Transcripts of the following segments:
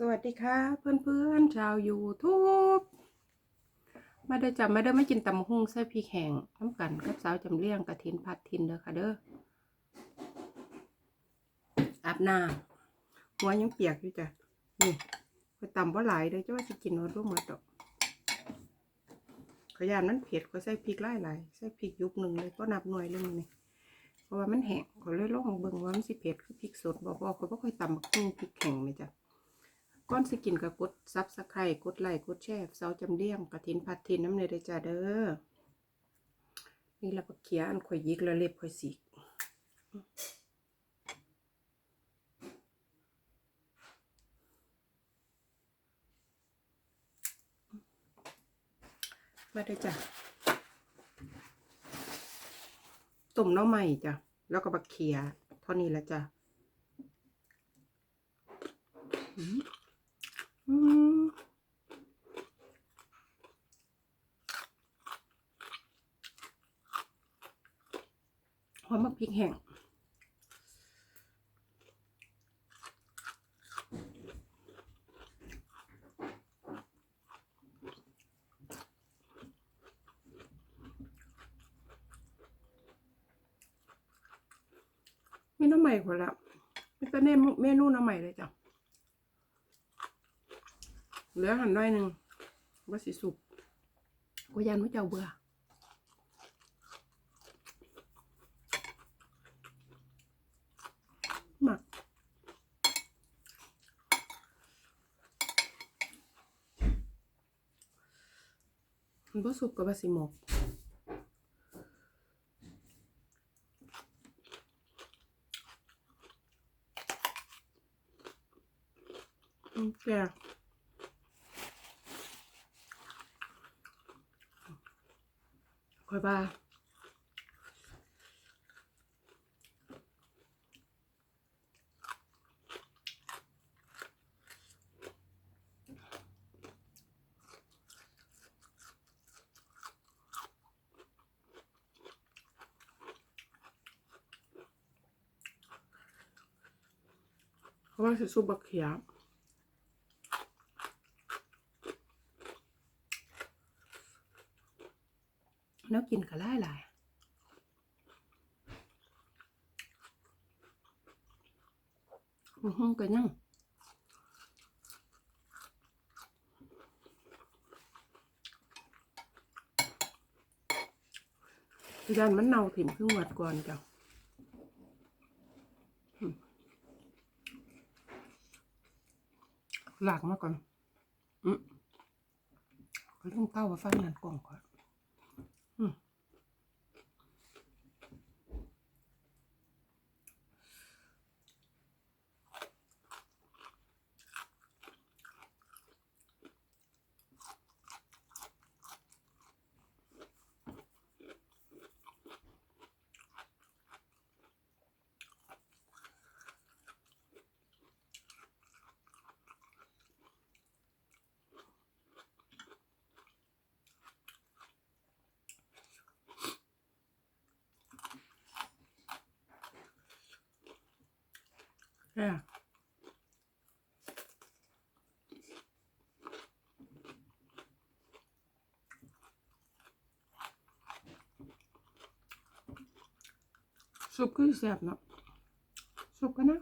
สวัสดีค่ะ เพื่อนๆชาว YouTube มาได้อจับมาได้อไม่กินตำหุ่งใส่พริกแห้งน้ำกันกับสาวจำเลี้ยงกระถินผัดทินเด้อค่ะเด้ออาบน้ำหัวยังเปียกอยู่จ้ะนี่ไปตำว่าหลายเด้อจ้าว่าสิกินว่าร่วมมดดอกขยานมันเผ็ดก็ใส่พริกหลายหลายใส่พริกยุบหนึ่งเลยก็นับหน่วยเลยมันนี่เพราะว่ามันแห้งก็เลยลองเบิ่งว่ามันสิเผ็ดคือพริกสดบอกว่าเขาบ่ค่อยตำกหุ่งพริกแห้งเลยจ้ะ ก้อนสกินกับกดซับสไครต์กดไลค์กดแชร์เสาจำเลี่ยงกระถินผัดทินน้ำเนยเด้จ้าเด้อนี่เราก็เขียอันข่อยยิกแล้วเล็บข่อยสีกมาได้จ้ะต้มน้ำใหม่จ้ะ แล้วก็บักเขียเท่านี้แหละจ้ะอืม อืมห อมมะพริกแห้งมีน้ำใหม่กว่าละไม่ก็เน่เมนูน้ำใหม่เลยจ้ะ เหลือหันน้อยหนึ่งว่าสิสุกกูยันว่าเจ้าเบื่อหมัก มันก็สุกกับว่าสิหมกอืมแกค่อยบ้า เพราะว่าสิซุปบักเขียแล้วกินก็ได้หลายอือหือก็ยังยันมันเน่าถิ่มครึ่งวัดก่อนจ้ะอืม หลากมาก่อนอืมก็ต้องเต้ามาฟังนั่นกล่องก่อน Yeah. ซุปคือแซ่บเนาะซุปกันนะ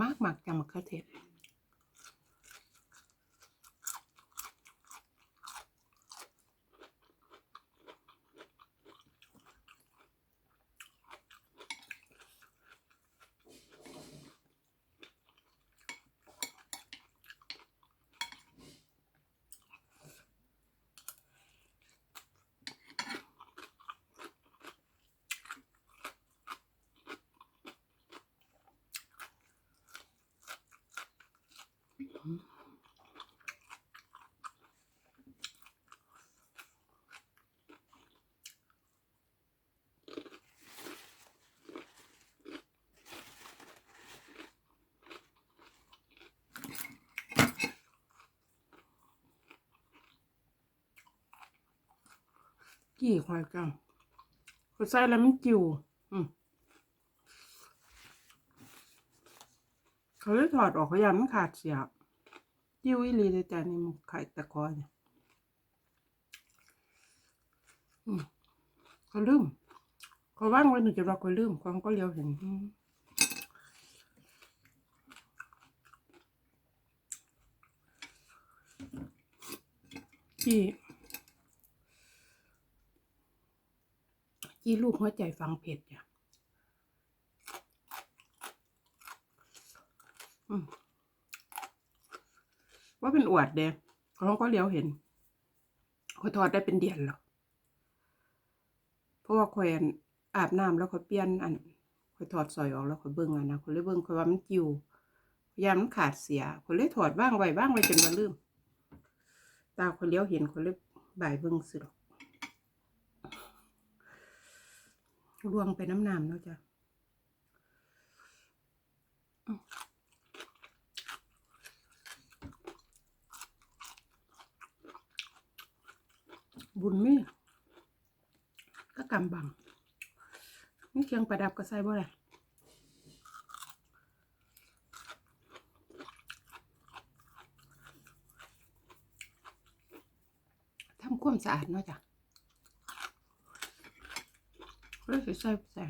มากมากจังมะเขือเทศ กี่ควายจังเขาใส่แล้วมันจิวอืมเขาเลยถอดออกเขายามมันขาดเสียบจิ้วอีลีเลยจ้ะนี่มันไข่ตะกอนเนี่ยเขาลืมเขาว่างไว้หนึ่งจะรอเขาลืมเขามก็เลี้ยวเห็นที่ ที่ลูกหัวใจฟังเผ็ดจ้ะว่าเป็นอวดเด้เขาก็เลี้ยวเห็นเขาถอดได้เป็นเดือนแล้วเพราะว่าคอยอันอาบน้ำแล้วเขาเปลี่ยนอันคอยถอดสอยออกแล้วคอยเบิ่งอะนะคอยเลยเบิ่งคอยว่ามันจิวพยายามมันขาดเสียคอยเลยถอดบ้างไว้บ้างไว้จนว่าลืม ตาคอยเลี้ยวเห็นคอยเลยบ่ายเบิ่งสิดอก ลวงไปน้ำหน้ำเนาะจ้ะบุญมีก็กำบังนี่เครื่องประดับก็ใส่บ่ได้ทำความสะอาดเนาะจ้ะ เลยสิใส่ใส่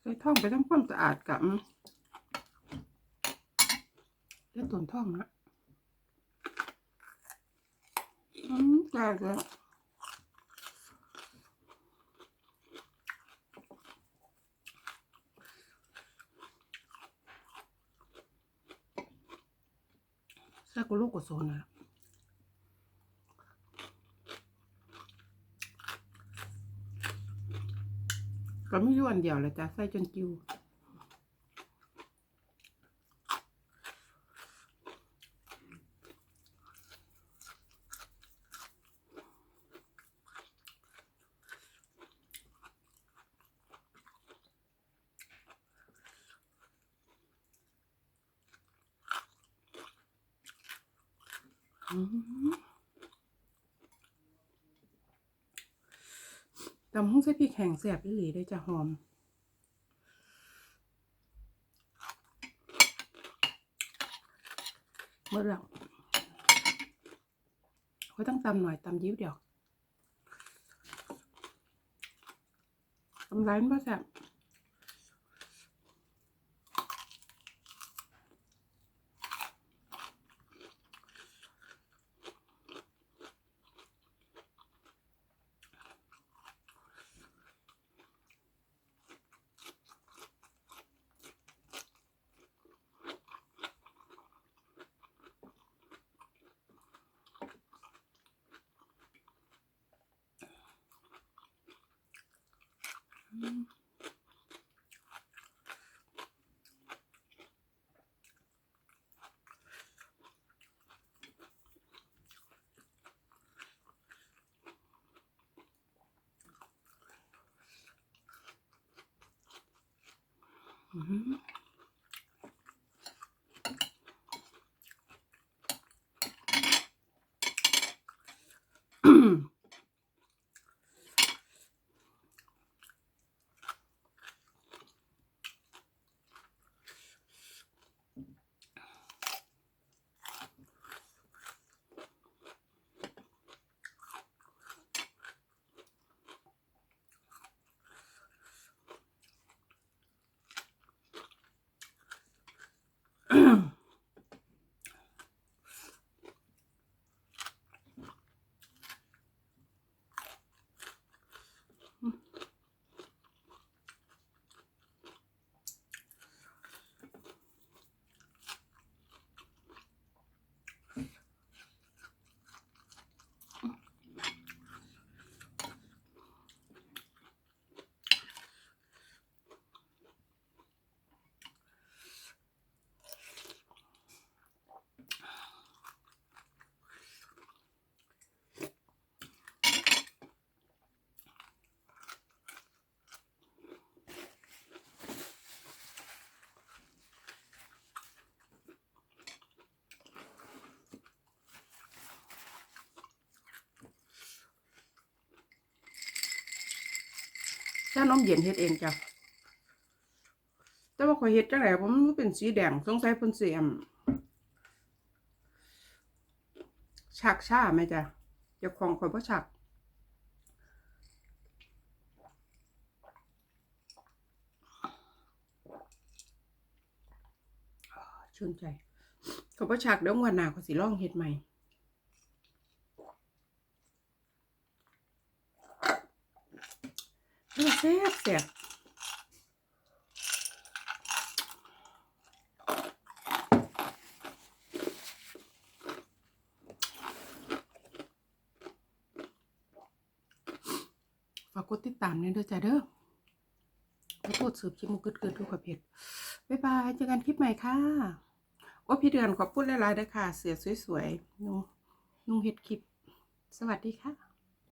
ใส่ท่องไปทำความสะอาดกับเลือดตุนท่องนะอืมแก่แล้วใส่กุลูกกุโซนนะ ก็ไม่ย้วนเดียวเลยจ้ะใส่จนกิวอืม ตำห้องใส่พริกแห้งแสบอีหลีได้จะหอม เมื่อแล้วก็ต้องตำหน่อยตำยิ้วเดียวตำไรมันบ้าแสบ อืม ชานมเย็นเฮ็ดเองจ้ะแต่ว่าข่อยเฮ็ดจังไดผมเป็นสีแดงสงสัยเพิ่นสิอั่นชักชาไหมจ้ะจ้าของข่อยบ่ชักชื่นใจเขาประชักเดี๋ยววันหน้าขาสิลองเฮ็ดใหม่เออแซ่บแซ่บฝา กกดติดตามเนี่ยเด้อจ้าเด้อขอโทษสืบชิมุกเกิดๆทุกประเพจบ๊ายบายเจอกันคลิปใหม่ค่ะโอ้พี่เดือนขอพูดหลายๆเด้อค่ะ เสือสวยๆนุ่งนุ่งเห็ดคลิป สวัสดีค่ะ